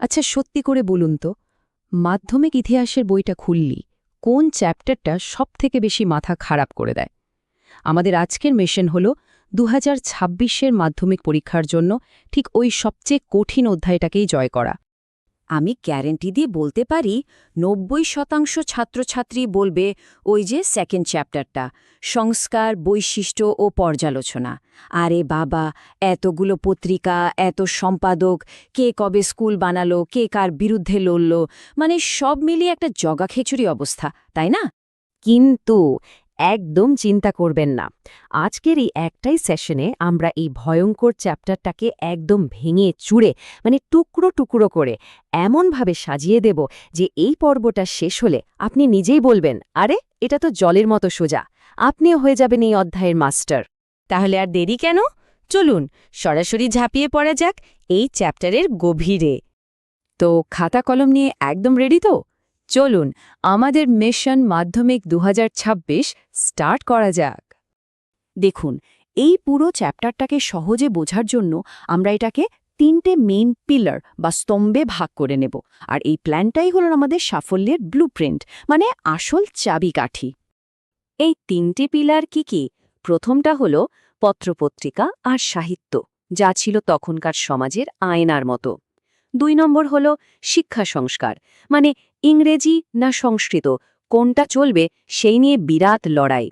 আচ্ছা সত্যি করে বলুন তো, মাধ্যমিক ইতিহাসের বইটা খুললি, কোন চ্যাপ্টারটা সবথেকে বেশি মাথা খারাপ করে দেয়? আমাদের আজকের মেশন হল দু হাজার মাধ্যমিক পরীক্ষার জন্য ঠিক ওই সবচেয়ে কঠিন অধ্যায়টাকেই জয় করা। আমি গ্যারেন্টি দিয়ে বলতে পারি নব্বই শতাংশ ছাত্রছাত্রী বলবে ওই যে সেকেন্ড চ্যাপ্টারটা সংস্কার, বৈশিষ্ট্য ও পর্যালোচনা। আরে বাবা, এতগুলো পত্রিকা, এত সম্পাদক, কে কবে স্কুল বানালো, কে কার বিরুদ্ধে লড়ল মানে সব মিলিয়ে একটা জগাখিচুড়ি অবস্থা, তাই না? কিন্তু একদম চিন্তা করবেন না। আজকের এই একটাই সেশনে আমরা এই ভয়ঙ্কর চ্যাপ্টারটাকে একদম ভেঙে চুড়ে মানে টুকরো টুকরো করে এমনভাবে সাজিয়ে দেব যে এই পর্বটা শেষ হলে আপনি নিজেই বলবেন, আরে, এটা তো জলের মতো সোজা। আপনিও হয়ে যাবেন এই অধ্যায়ের মাস্টার তাহলে আর দেরি কেন? চলুন, সরাসরি ঝাঁপিয়ে পড়া যাক এই চ্যাপ্টারের গভীরে। তো খাতা কলম নিয়ে একদম রেডি তো? চলুন, আমাদের মিশন মাধ্যমিক দু হাজার ছাব্বিশ স্টার্ট করা যাক। দেখুন, এই পুরো চ্যাপ্টারটাকে সহজে বোঝার জন্য আমরা এটাকে তিনটে মেইন পিলার বা স্তম্ভে ভাগ করে নেব। আর এই প্ল্যানটাই হল আমাদের সাফল্যের ব্লুপ্রিন্ট মানে আসল চাবিকাঠি। এই তিনটে পিলার কি কি? প্রথমটা হল পত্রপত্রিকা আর সাহিত্য, যা ছিল তখনকার সমাজের আয়নার মতো। দুই নম্বর হল শিক্ষা সংস্কার মানে ইংরেজি না সংস্কৃত কোনটা চলবে সেই নিয়ে বিরাট লড়াই।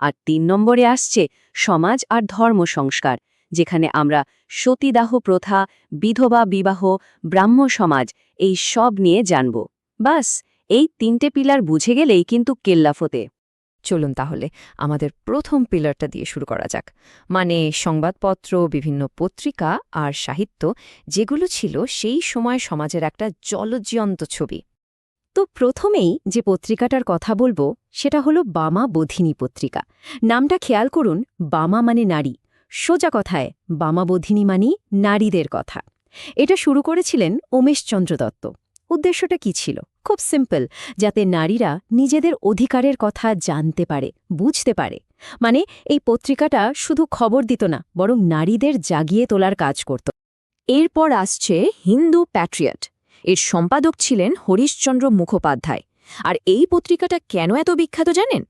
আর তিন নম্বরে আসছে সমাজ আর ধর্ম সংস্কার, যেখানে আমরা সতীদাহ প্রথা, বিধবা বিবাহ, ব্রাহ্ম সমাজ এই সব নিয়ে জানব। বাস, এই তিনটে পিলার বুঝে গেলেই কিন্তু কেল্লাফতে চলুন তাহলে, আমাদের প্রথম পিলারটা দিয়ে শুরু করা যাক। মানে সংবাদপত্র, বিভিন্ন পত্রিকা আর সাহিত্য, যেগুলো ছিল সেই সময় সমাজের একটা জলজ্যন্ত ছবি। তো প্রথমেই যে পত্রিকাটার কথা বলব, সেটা হলো বামা বোধিনী পত্রিকা। নামটা খেয়াল করুন, বামা মানে নারী। সোজা কথায়, বামা বোধিনী মানে নারীদের কথা। এটা শুরু করেছিলেন উমেশচন্দ্র দত্ত। উদ্দেশ্যটা কি ছিল? খুব সিম্পল, যাতে নারীরা নিজেদের অধিকারের কথা জানতে পারে, বুঝতে পারে। মানে এই পত্রিকাটা শুধু খবর দিত না, বরং নারীদের জাগিয়ে তোলার কাজ করত। এরপর আসছে হিন্দু প্যাট্রিয়ট। এর সম্পাদক ছিলেন হরিশচন্দ্র মুখোপাধ্যায়। আর এই পত্রিকাটা কেন এত বিখ্যাত জানেন?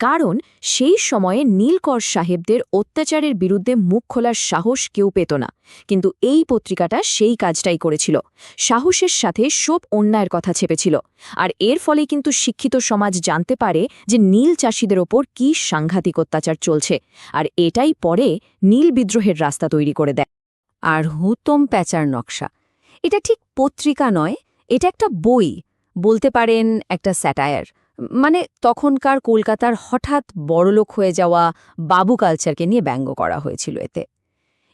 কারণ সেই সময়ে নীলকর সাহেবদের অত্যাচারের বিরুদ্ধে মুখ খোলার সাহস কেউ পেত না। কিন্তু এই পত্রিকাটা সেই কাজটাই করেছিল। সাহসের সাথে সব অন্যায়ের কথা ছেপেছিল। আর এর ফলে কিন্তু শিক্ষিত সমাজ জানতে পারে যে নীল চাষিদের ওপর কি সাংঘাতিক অত্যাচার চলছে। আর এটাই পরে নীল বিদ্রোহের রাস্তা তৈরি করে দেয়। আর হুতম প্যাচার নকশা। এটা ঠিক পত্রিকা নয়, এটা একটা বই, বলতে পারেন একটা স্যাটায়ার। মানে তখনকার কলকাতার হঠাৎ বড়লোক হয়ে যাওয়া বাবু কালচারকে নিয়ে ব্যঙ্গ করা হয়েছিল এতে।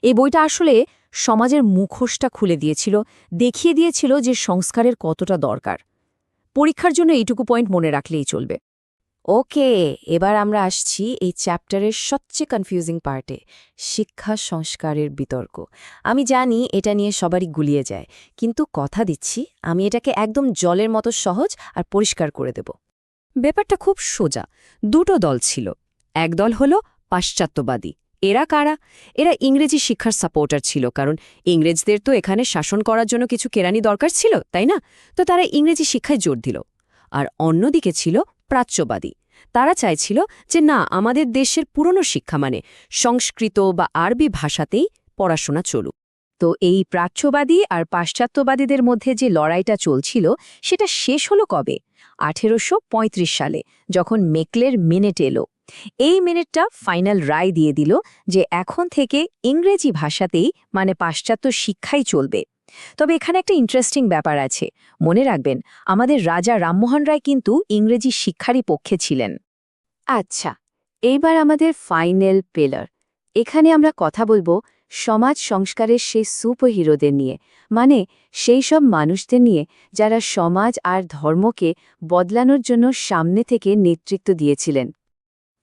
এই বইটা আসলে সমাজের মুখোশটা খুলে দিয়েছিল, দেখিয়ে দিয়েছিল যে সংস্কারের কতটা দরকার। পরীক্ষার জন্য এইটুকু পয়েন্ট মনে রাখলেই চলবে। ওকে, এবার আমরা আসছি এই চ্যাপ্টারের সবচেয়ে কনফিউজিং পার্টে শিক্ষা সংস্কারের বিতর্ক। আমি জানি এটা নিয়ে সবারই গুলিয়ে যায়, কিন্তু কথা দিচ্ছি, আমি এটাকে একদম জলের মতো সহজ আর পরিষ্কার করে দেব। ব্যাপারটা খুব সোজা, দুটো দল ছিল, এক দল হল পাশ্চাত্যবাদী, এরা কারা? এরা ইংরেজি শিক্ষার সাপোর্টার ছিল, কারণ ইংরেজদের তো এখানে শাসন করার জন্য কিছু কেরানি দরকার ছিল, তাই না? তো তারা ইংরেজি শিক্ষায় জোর দিল, আর অন্যদিকে ছিল প্রাচ্যবাদী। তারা চাইছিল যে না, আমাদের দেশের পুরনো শিক্ষা মানে সংস্কৃত বা আরবি ভাষাতেই পড়াশোনা চলুক। তো এই প্রাচ্যবাদী আর পাশ্চাত্যবাদীদের মধ্যে যে লড়াইটা চলছিল, সেটা শেষ হলো কবে? আঠেরোশো পঁয়ত্রিশ সালে, যখন মেকলের মিনিট এলো। এই মিনিটটা ফাইনাল রায় দিয়ে দিল যে এখন থেকে ইংরেজি ভাষাতেই মানে পাশ্চাত্য শিক্ষাই চলবে। তবে এখানে একটা ইন্টারেস্টিং ব্যাপার আছে। মনে রাখবেন, আমাদের রাজা রামমোহন রায় কিন্তু ইংরেজি শিক্ষারই পক্ষে ছিলেন। আচ্ছা এইবার আমাদের ফাইনাল পেলার এখানে আমরা কথা বলব সমাজ সংস্কারের সেই সুপারহিরোদের নিয়ে মানে সেই সব মানুষদের নিয়ে যারা সমাজ আর ধর্মকে বদলানোর জন্য সামনে থেকে নেতৃত্ব দিয়েছিলেন।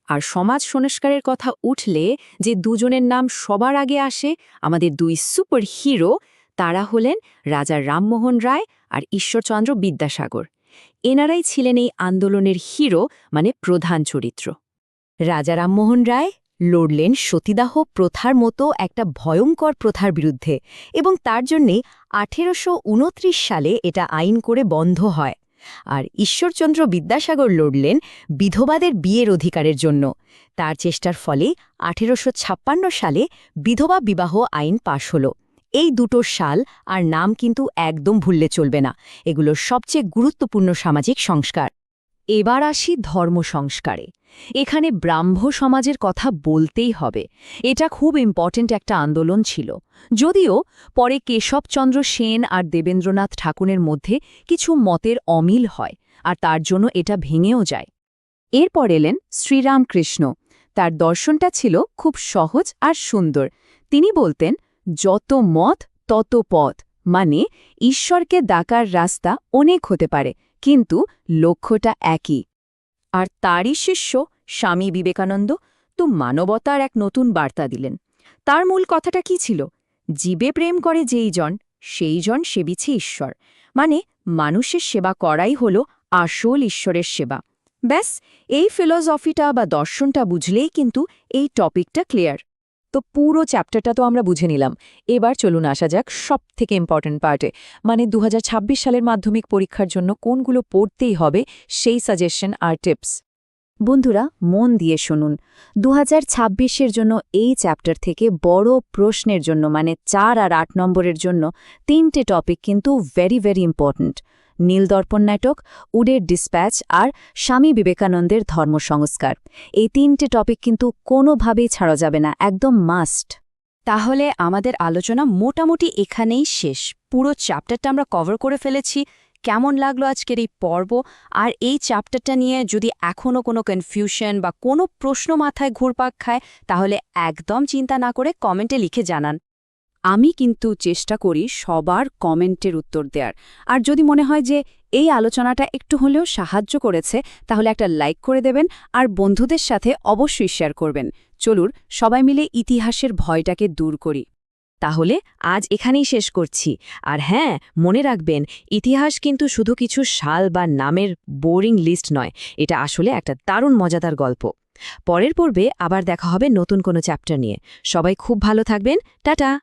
আর সমাজ সংস্কারের কথা উঠলে যে দুজনের নাম সবার আগে আসে, আমাদের দুই সুপার হিরো তারা হলেন রাজা রামমোহন রায় আর ঈশ্বরচন্দ্র বিদ্যাসাগর। এনারাই ছিলেন এই আন্দোলনের হিরো মানে প্রধান চরিত্র। রাজা রামমোহন রায় লড়লেন সতীদাহ প্রথার মতো একটা ভয়ঙ্কর প্রথার বিরুদ্ধে এবং তার জন্যেই আঠেরোশো সালে এটা আইন করে বন্ধ হয়। আর ঈশ্বরচন্দ্র বিদ্যাসাগর লড়লেন বিধবাদের বিয়ের অধিকারের জন্য। তার চেষ্টার ফলে আঠেরোশো ছাপ্পান্ন সালে বিধবা বিবাহ আইন পাশ হল। এই দুটো সাল আর নাম কিন্তু একদম ভুললে চলবে না। এগুলো সবচেয়ে গুরুত্বপূর্ণ সামাজিক সংস্কার। এবার আসি ধর্ম সংস্কারে। এখানে ব্রাহ্ম সমাজের কথা বলতেই হবে। এটা খুব ইম্পর্ট্যান্ট একটা আন্দোলন ছিল। যদিও পরে কেশবচন্দ্র সেন আর দেবেন্দ্রনাথ ঠাকুরের মধ্যে কিছু মতের অমিল হয় আর তার জন্য এটা ভেঙেও যায়। এরপর এলেন শ্রীরামকৃষ্ণ। তার দর্শনটা ছিল খুব সহজ আর সুন্দর। তিনি বলতেন যত মত, তত পথ। মানে ঈশ্বরকে ডাকার রাস্তা অনেক হতে পারে, কিন্তু লক্ষ্যটা একই। আর তারই শিষ্য স্বামী বিবেকানন্দ তো মানবতার এক নতুন বার্তা দিলেন। তার মূল কথাটা কি ছিল? জীবে প্রেম করে যেই জন, সেই জন সেবিছে ঈশ্বর। মানে মানুষের সেবা করাই হল আসল ঈশ্বরের সেবা। ব্যাস, এই ফিলসফিটা বা দর্শনটা বুঝলেই কিন্তু এই টপিকটা ক্লিয়ার। তো পুরো চ্যাপ্টারটা তো আমরা বুঝে নিলাম। এবার চলুন আসা যাক সব থেকে ইম্পর্ট্যান্ট পার্টে মানে দু হাজার ছাব্বিশ সালের মাধ্যমিক পরীক্ষার জন্য কোনগুলো পড়তেই হবে সেই সাজেশন আর টিপস বন্ধুরা, মন দিয়ে শুনুন। দু এর জন্য এই চ্যাপ্টার থেকে বড় প্রশ্নের জন্য মানে চার আর আট নম্বরের জন্য তিনটে টপিক কিন্তু ভেরি ভেরি ইম্পর্ট্যান্ট নীলদর্পণ নাটক, উডের ডিসপ্যাচ আর স্বামী বিবেকানন্দের ধর্মসংস্কার। এই তিনটে টপিক কিন্তু কোনোভাবেই ছাড়া যাবে না, একদম মাস্ট। তাহলে আমাদের আলোচনা মোটামুটি এখানেই শেষ। পুরো চ্যাপ্টারটা আমরা কভার করে ফেলেছি। কেমন লাগল আজকের এই পর্ব? আর এই চ্যাপ্টারটা নিয়ে যদি এখনও কোনো কনফিউশন বা কোনো প্রশ্ন মাথায় ঘুরপাক খায়, তাহলে একদম চিন্তা না করে কমেন্টে লিখে জানান। আমি কিন্তু চেষ্টা করি সবার কমেন্টের উত্তর দেওয়ার আর যদি মনে হয় যে এই আলোচনাটা একটু হলেও সাহায্য করেছে, তাহলে একটা লাইক করে দেবেন আর বন্ধুদের সাথে অবশ্যই শেয়ার করবেন। চলুন, সবাই মিলে ইতিহাসের ভয়টাকে দূর করি। তাহলে আজ এখানেই শেষ করছি। আর হ্যাঁ মনে রাখবেন, ইতিহাস কিন্তু শুধু কিছু সাল বা নামের বোরিং লিস্ট নয়, এটা আসলে একটা দারুণ মজাদার গল্প। পরের পর্বে আবার দেখা হবে নতুন কোনো চ্যাপ্টার নিয়ে। সবাই খুব ভালো থাকবেন। টাটা!